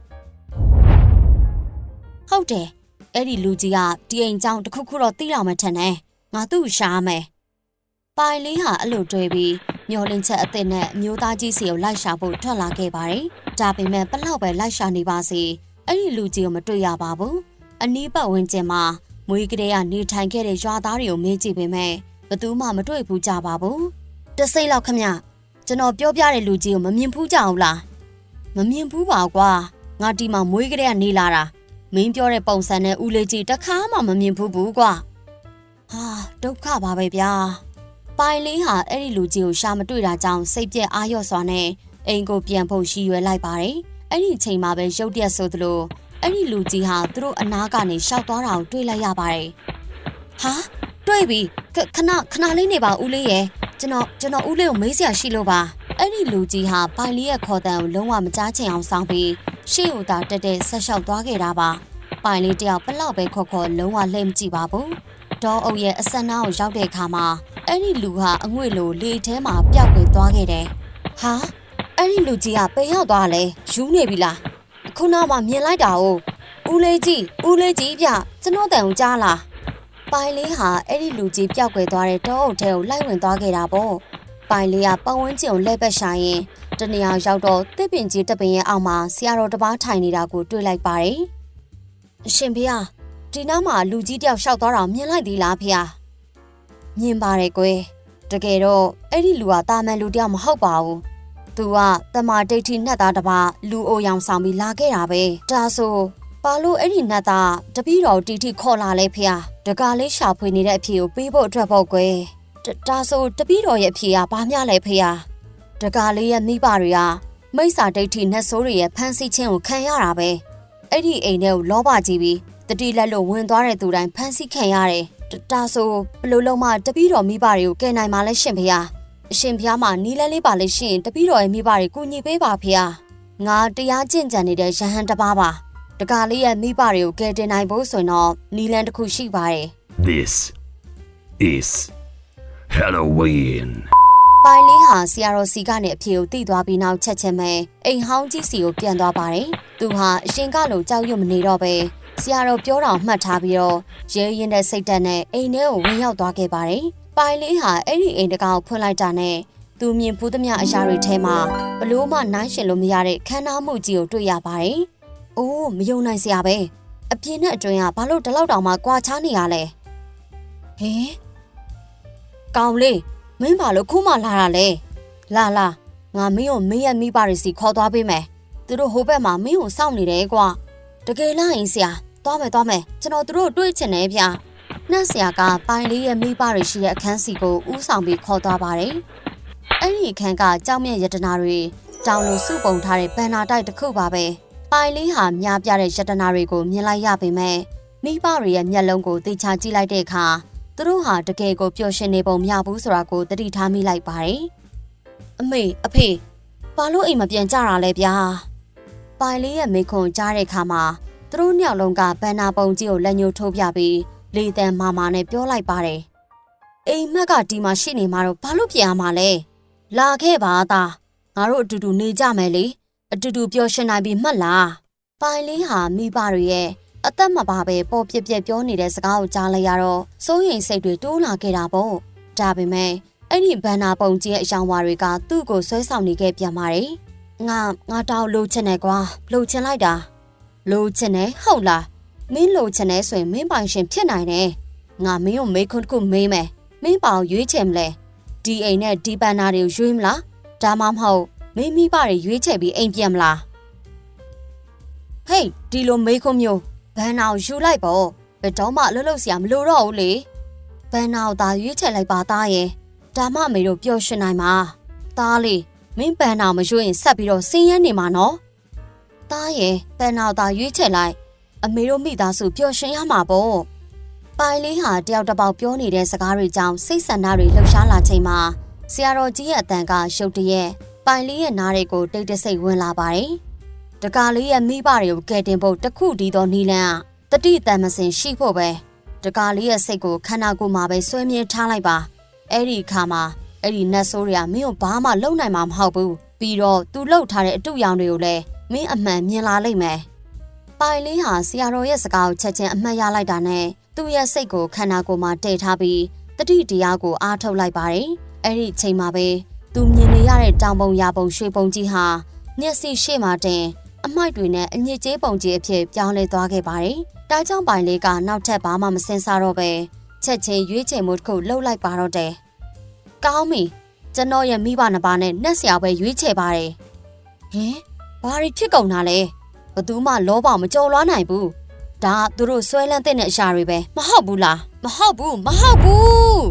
ဟုတ်တယ်အဲ့ဒီလူကြီးကဒီအိမ်ကြောင်တစ်ခုခုတော့သိတော့မှထင်တယ်ငါသူ့ကိုရှာမယ်ပိုင်လေးဟာအဲ့လိုတွေးပြီးမျောလင်းချက်အစ်စ်နဲ့အမျိုးသားကြီးစီကိုလိုက်ရှာဖို့ထွက်လာခဲ့ပါတယ်ဒါပေမဲ့ဘလောက်ပဲလိုက်ရှာနေပါစေအဲ့ဒီလူကြီးကိုမတွေ့ရပါဘူးအနီးပတ်ဝန်းကျင်မှာမွေးကလေးကနေထိုင်ခဲ့တဲ့ရွာသားတွေကိုမေးကြည့်ပေမဲ့ဘသူမှမတွေ့ဘူးကြပါဘူးတစိမ့်လောက်ခမကျွန်တော်ပြောပြတဲ့လူကြီးကိုမမြင်ဘူးကြအောင်လားမမြင်ဘူးပါကွာငါဒီမှာမွေးကလေးကနေလာတာ မင်းပြောတဲ့ပုံစံနဲ့ဦးလေးကြီးတစ်ခါမှမမြင်ဘူးဘူးကွာဟာဒုက္ခပါပဲဗျာပိုင်လေးဟာအဲ့ဒီလူကြီးကိုရှာမတွေ့တာကြောင့်စိတ်ပြက်အာရုံစွာနဲ့အိမ်ကိုပြန်ဖို့ရှီရွယ်လိုက်ပါတယ်အဲ့ဒီအချိန်မှာပဲရုတ်တရက်ဆိုသလိုအဲ့ဒီလူကြီးဟာသူတို့အနားကနေရှောက်သွားတာကိုတွေ့လိုက်ရပါတယ်ဟာတွေ့ပြီခခဏခဏလေးနေပါဦးလေးရဲ့ကျွန်တော်ကျွန်တော်ဦးလေးကိုမေးစရာရှိလို့ပါအဲ့ဒီလူကြီးဟာပိုင်လေးရဲ့ခေါ်တံကိုလုံးဝမကြားချင်အောင်စောင်းပြီး ရှေ့ဦးသာတက်တက်ဆက်လျှောက်သွားခဲ့တာပါပိုင်လေးတယောက်ဘလောက်ပဲခေါ်ခေါ်လုံးဝလှည့်မကြည့်ပါဘူးဒေါ်အုပ်ရဲ့အဆက်နားကိုရောက်တဲ့အခါမှာအဲ့ဒီလူဟာအငွေ့လိုလေထဲမှာပျောက်ကွယ်သွားခဲ့တယ်ဟာအဲ့ဒီလူကြီးကပေရောက်သွားလဲယူနေပြီလားအခုနောက်မှမြင်လိုက်တာ哦ဦးလေးကြီးဦးလေးကြီးဗျကျွန်တော်တန်ကိုကြားလားပိုင်လေးဟာအဲ့ဒီလူကြီးပျောက်ကွယ်သွားတဲ့တောအုပ်ထဲကိုလိုက်ဝင်သွားခဲ့တာပေါ့ပိုင်လေးကပတ်ဝန်းကျင်ကိုလှည့်ပတ်ရှာရင် တနေရာရောက်တော့တစ်ပင်ကြီးတစ်ပင်ရဲ့အောက်မှာဆရာတော်တစ်ပါးထိုင်နေတာကိုတွေ့လိုက်ပါတယ်။အရှင်ဖေဟာဒီနောက်မှာလူကြီးတယောက်ရှောက်သွားတာမြင်လိုက်သေးလားဖေဟာ။မြင်ပါတယ်ကွယ်။တကယ်တော့အဲ့ဒီလူကတာမန်လူတယောက်မဟုတ်ပါဘူး။သူကတမာဒိဋ္ဌိနှက်သားတစ်ပါးလူအိုရောင်ဆောင်ပြီးလာခဲ့တာပဲ။ဒါဆိုပါလို့အဲ့ဒီနှက်သားတပည့်တော်တီတီခေါ်လာလဲဖေဟာ။တကားလေးရှာဖွေနေတဲ့အဖြေကိုပေးဖို့အတွက်ပေါ့ကွယ်။ဒါဆိုတပည့်တော်ရဲ့အဖြေကဘာများလဲဖေဟာ။ တကားလေးရဲ့မိဘတွေကမိစ္ဆာဒိဋ္ဌိနှက်ဆိုးတွေရဲ့ဖန်ဆီးခြင်းကိုခံရတာပဲအဲ့ဒီအိမ်ထဲကိုလောဘကြီးပြီးတတိလက်လို့ဝင်သွားတဲ့သူတိုင်းဖန်ဆီးခံရတယ်ဒါဆိုဘလို့လုံးမတပည့်တော်မိဘတွေကိုကယ်နိုင်မှာလဲရှင်ဖေဟာအရှင်ဖေဟာမှာနီးလဲလေးပါလဲရှင်တပည့်တော်ရဲ့မိဘတွေကူညီပေးပါဖေဟာငါတရားကျင့်ကြံနေတဲ့ရဟန်းတစ်ပါးပါတကားလေးရဲ့မိဘတွေကိုကယ်တင်နိုင်ဖို့ဆိုရင်တော့နီလန်တစ်ခုရှိပါတယ် This is Halloween. ပိုင်လေးဟာဆရာတော်စီကနေအဖြေကိုသိသွားပြီးနောက်ချက်ချင်းပဲအိမ်ဟောင်းကြီးစီကိုပြန်သွားပါတယ်။သူဟာအရှင်ကလိုကြောက်ရွံ့မနေတော့ပဲဆရာတော်ပြောတာကိုမှတ်ထားပြီးတော့ရဲရင်တဲ့စိတ်ဓာတ်နဲ့အိမ်ထဲကိုဝင်ရောက်သွားခဲ့ပါတယ်။ပိုင်လေးဟာအဲ့ဒီအိမ်တကောင်ကိုဖွင့်လိုက်တာနဲ့သူမြင်ဖူးသမျှအရာတွေထဲမှာဘလို့မှနိုင်ရှင်လို့မရတဲ့ခန္ဓာမှုကြီးကိုတွေ့ရပါတယ်။အိုးမယုံနိုင်စရာပဲ။အပြင်းနဲ့အတွင်းကဘာလို့ဒီလောက်တောင်မှကြွာချနေရလဲ။ဟင်ကောင်လေး မင်းဘာလို့ခုမှလာတာလဲလာလာငါမင်းကိုမင်းရဲ့မိဘတွေစီခေါ်သွားပေးမယ်သူတို့ဟိုဘက်မှာမင်းကိုစောင့်နေတယ်ကွာတကယ်လားရင်ဆရာသွားမယ်သွားမယ်ကျွန်တော်သူတို့တွေ့ချင်တယ်ဗျာနှက်ဆရာကပိုင်လေးရဲ့မိဘတွေရှိတဲ့အခန်းစီကိုဥဆောင်ပြီးခေါ်သွားပါတယ်အဲ့ဒီအခန်းကကြောက်မြတ်ယတနာတွေတောင်လိုစုပုံထားတဲ့ဘန်နာတိုက်တစ်ခုပါပဲပိုင်လေးဟာမြားပြတဲ့ယတနာတွေကိုမြင်လိုက်ရပေမဲ့မိဘတွေရဲ့မျက်လုံးကိုသိချကြည့်လိုက်တဲ့အခါ သူတို့ဟာတကယ်ကိုပျော်ရွှင်နေပုံမရဘူးဆိုတာကိုသတိထားမိလိုက်ပါတယ်။အမေအဖေဘာလို့အိမ်မပြန်ကြတာလဲဗျာ။ပိုင်လေးရဲ့မိခွန်ကြားတဲ့အခါမှာသူတို့နှစ်ယောက်လုံးကဘန်နာပုံကြီးကိုလက်ညှိုးထိုးပြပြီးလေတံမာမာနဲ့ပြောလိုက်ပါတယ်အိမ်မက်ကဒီမှာရှိနေမှာတော့ဘာလို့ပြန်ရမှာလဲလာခဲ့ပါသားငါတို့အတူတူနေကြမယ်လေအတူတူပျော်ရွှင်နိုင်ပြီမှတ်လားပိုင်လေးဟာမိဘတွေရဲ့ အသက်မပါပဲပေါ်ပြက်ပြက်ပြောနေတဲ့စကားကိုကြားလိုက်ရတော့စိုးရိမ်စိတ်တွေတိုးလာခဲ့တာပေါ့ဒါပေမဲ့အဲ့ဒီဘန်နာပုံကြီးရဲ့အယောင်ဝါတွေကသူ့ကိုဆွဲဆောင်နေခဲ့ပြန်ပါတယ်ငါငါတောင်းလိုချင်တယ်ကွာလိုချင်လိုက်တာလိုချင်တယ်ဟုတ်လားမင်းလိုချင်တယ်ဆိုရင်မင်းပိုင်ရှင်ဖြစ်နိုင်တယ်ငါမင်းကိုမေးခွန်းတစ်ခုမေးမယ်မင်းပေါင်ရွေးချယ်မလဲဒီအိမ်နဲ့ဒီဘန်နာတွေကိုရွေးမလားဒါမှမဟုတ်မင်းမိဘတွေရွေးချယ်ပြီးအိမ်ပြန်မလားဟေးဒီလိုမေးခွန်းမျိုး ဘန်နာကိုယူလိုက်ပေါ့ဘယ်တော့မှအလုပ်လုပ်စရာမလိုတော့ဘူးလေဘန်နာကိုသာရွေးချယ်လိုက်ပါသားရဲ့ဒါမှမေတို့ပျော်ရွှင်နိုင်မှာသားလေးမင်းဘန်နာမရွေးရင်ဆက်ပြီးတော့ဆင်းရဲနေမှာနော်သားရဲ့ဘန်နာကိုသာရွေးချယ်လိုက်အမေတို့မိသားစုပျော်ရွှင်ရမှာပေါ့ပိုင်လေးဟာတယောက်တစ်ပေါက်ပြောနေတဲ့စကားတွေကြောင့်စိတ်ဆန္ဒတွေလှုပ်ရှားလာချိန်မှာဆရာတော်ကြီးရဲ့အတန်ကရုတ်တရက်ပိုင်လေးရဲ့နားတွေကိုတိတ်တဆိတ်ဝင်လာပါတယ် တကားလေးရဲ့မိဘတွေကိုကယ်တင်ဖို့တခုတည်းသောနီလန်းကတတိတန်မစင်ရှိဖို့ပဲတကားလေးရဲ့စိတ်ကိုခန္ဓာကိုယ်မှာပဲဆွဲမြဲထားလိုက်ပါအဲ့ဒီအခါမှာအဲ့ဒီနတ်ဆိုးတွေကမင်းကိုဘာမှလုပ်နိုင်မှာမဟုတ်ဘူးပြီးတော့သူလှုပ်ထားတဲ့အတုရောင်တွေကိုလည်းမင်းအမှန်မြင်လာလိမ့်မယ်ပိုင်လေးဟာဆရာတော်ရဲ့စကားကိုချက်ချင်းအမှတ်ရလိုက်တာနဲ့သူ့ရဲ့စိတ်ကိုခန္ဓာကိုယ်မှာတည်ထားပြီးတတိတရားကိုအားထုတ်လိုက်ပါတယ်။အဲ့ဒီအချိန်မှာပဲသူမြင်နေရတဲ့တောင်ပုံရပုံရွှေပုံကြီးဟာမျက်စိရှေ့မှာတင် အမိုက်တွေနဲ့အညစ်အကြေးပုံကြီးအဖြစ်ပြောင်းလဲသွားခဲ့ပါတယ်။ဒါကြောင့်ပိုင်လေးကနောက်ထပ်ဘာမှမစင်စားတော့ပဲချက်ချင်းရွေးချယ်မှုတစ်ခုလှုပ်လိုက်ပါတော့တယ်။ကောင်းပြီကျွန်တော်ရဲ့မိဘနှစ်ပါးနဲ့နှက်ဆရာပဲရွေးချယ်ပါတယ်။ဟင်ဘာတွေဖြစ်ကုန်တာလဲ။ဘသူမှလောဘမကြော်လွားနိုင်ဘူးဒါကသူတို့ဆွဲလန်းတဲ့အရာတွေပဲမဟုတ်ဘူးလားမဟုတ်ဘူးမဟုတ်ဘူး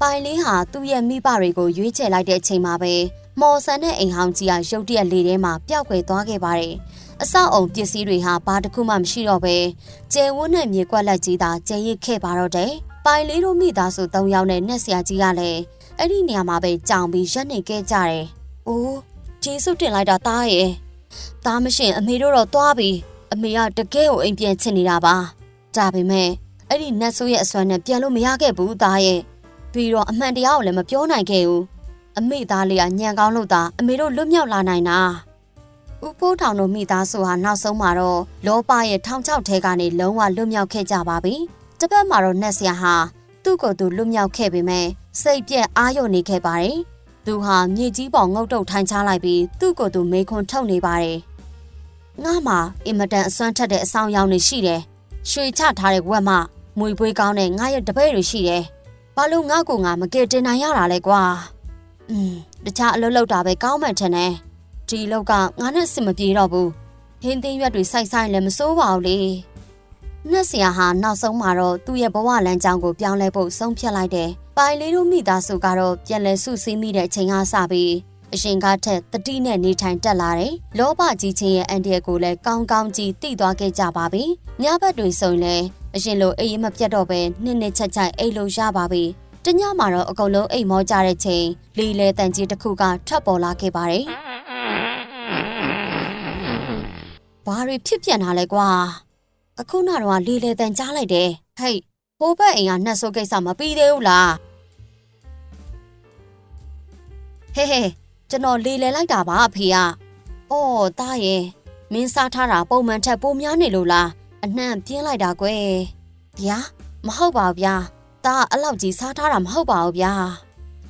ပိုင်လေးဟာသူ့ရဲ့မိဘတွေကိုရွေးချယ်လိုက်တဲ့အချိန်မှာပဲ မော်ဆန်တဲ့အိမ်ဟောင်းကြီးကရုတ်တရက်လေထဲမှာပျောက်ကွယ်သွားခဲ့ပါတယ်အဆောက်အုံပစ္စည်းတွေဟာဘာတစ်ခုမှမရှိတော့ပဲကျယ်ဝန်းတဲ့မြေကွက်လက်ကြီးသာကျဲရစ်ခဲ့ပါတော့တယ်ပိုင်လေးတို့မိသားစု၃ယောက်နဲ့နှက်ဆရာကြီးကလည်းအဲ့ဒီနေရာမှာပဲကြောင်ပြီးရက်နေခဲ့ကြတယ်။အိုးဂျေစုတင်လိုက်တာတားရဲ့သားမရှိရင်အမေတို့တော့သွားပြီအမေကတကယ်ကိုအိမ်ပြန်ချင်နေတာပါဒါပေမဲ့အဲ့ဒီနတ်ဆိုးရဲ့အစွမ်းနဲ့ပြန်လို့မရခဲ့ဘူးသားရဲ့ပြီးတော့အမှန်တရားကိုလည်းမပြောနိုင်ခဲ့ဘူး အမေသားလေးကညံကောင်းလို့သာအမေတို့လွတ်မြောက်လာနိုင်တာဥပိုးထောင်တို့မိသားစုဟာနောက်ဆုံးမှာတော့လောပရဲ့ထောင်ချောက်ထဲကနေလုံးဝလွတ်မြောက်ခဲ့ကြပါပြီတစ်ပတ်မှာတော့နတ်ဆရာဟာသူ့ကိုယ်သူလွတ်မြောက်ခဲ့ပေမဲ့စိတ်ပြက်အာရုံနေခဲ့ပါတယ်သူဟာမြေကြီးပေါ်ငုတ်တုတ်ထိုင်ချလိုက်ပြီးသူ့ကိုယ်သူမေခွန်းထုတ်နေပါတယ်။ငါမှအင်မတန်အစွမ်းထက်တဲ့အဆောင်ရောင်တွေရှိတယ်။ရွှေချထားတဲ့ဝက်မှမွေပွေးကောင်းတဲ့ငါရဲ့တပည့်တွေရှိတယ်။ဘာလို့ငါ့ကိုငါမကယ်တင်နိုင်ရတာလဲကွာ။ อืมတခြားအလုပ်လုပ်တာပဲကောင်းမှန်ထင်တယ်။ဒီအလုပ်ကငါနဲ့စစ်မပြေတော့ဘူး။ဟင်းသင်းရွက်တွေစိုက်ဆိုင်လည်းမစိုးပါဘူးလေ။နှက်ဆရာဟာနောက်ဆုံးမှာတော့သူ့ရဲ့ဘဝလမ်းကြောင်းကိုပြောင်းလဲဖို့ဆုံးဖြတ်လိုက်တယ်။ပိုင်လေးတို့မိသားစုကတော့ပြန်လည်စုစည်းမိတဲ့အချိန်ကစပြီးအရှင်ကထက်တတိနဲ့နေထိုင်တက်လာတယ်။လောဘကြီးချင်းရဲ့အန်ဒီယကိုလည်းကောင်းကောင်းကြီးသိသွားခဲ့ကြပါပြီ။ညဘက်တွေဆိုရင်လည်းအရှင်လိုအိမ်မပြတ်တော့ပဲနှစ်နှစ်ချက်ချက်အိမ်လိုရပါပြီ။ တညမှာတော့အကုန်လုံးအိမ်မောကြတဲ့ချိန်လီလေတန်ကြီးတစ်ခုကထပ်ပေါ်လာခဲ့ပါတယ်။ဘာတွေဖြစ်ပြန်တာလဲကွာ။အခုနောက်တော့လီလေတန်ကြားလိုက်တယ်။ဟေးဟိုဘက်အိမ်ကနှက်ဆိုးကိစ္စမပြီးသေးဘူးလားဟေးဟေးကျွန်တော်လေလေလိုက်တာပါအဖေကအော်တားရဲ့မင်းစားထားတာပုံမှန်ထက်ပိုများနေလို့လားအနှံ့ပြင်းလိုက်တာကွယ်ဗျာမဟုတ်ပါဘူးဗျာ တားအဲ့လောက်ကြီးစားထားတာမဟုတ်ပါဘူးဗျာ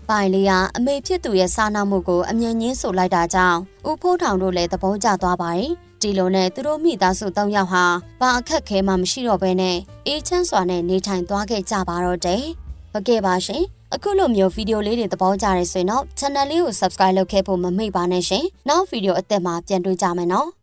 ပိုင်လေးကအမေဖြစ်သူရဲ့စားနာမှုကိုအမြင်ရင်းဆိုလိုက်တာကြောင့်ဦးဖိုးထောင်တို့လည်းသဘောကျသွားပါတယ်ဒီလိုနဲ့သူတို့မိသားစု၃ယောက်ဟာဘာအခက်ခဲမှမရှိတော့ဘဲနဲ့အေးချမ်းစွာနဲ့နေထိုင်သွားခဲ့ကြပါတော့တယ်။ဟုတ်ကဲ့ပါရှင်။အခုလိုမျိုးဗီဒီယိုလေးတွေသဘောကျရဲဆိုရင်တော့ channel လေးကို subscribe လုပ်ခဲ့ဖို့မမေ့ပါနဲ့ရှင်။နောက်ဗီဒီယိုအသစ်မှာပြန်တွေ့ကြမယ်နော်။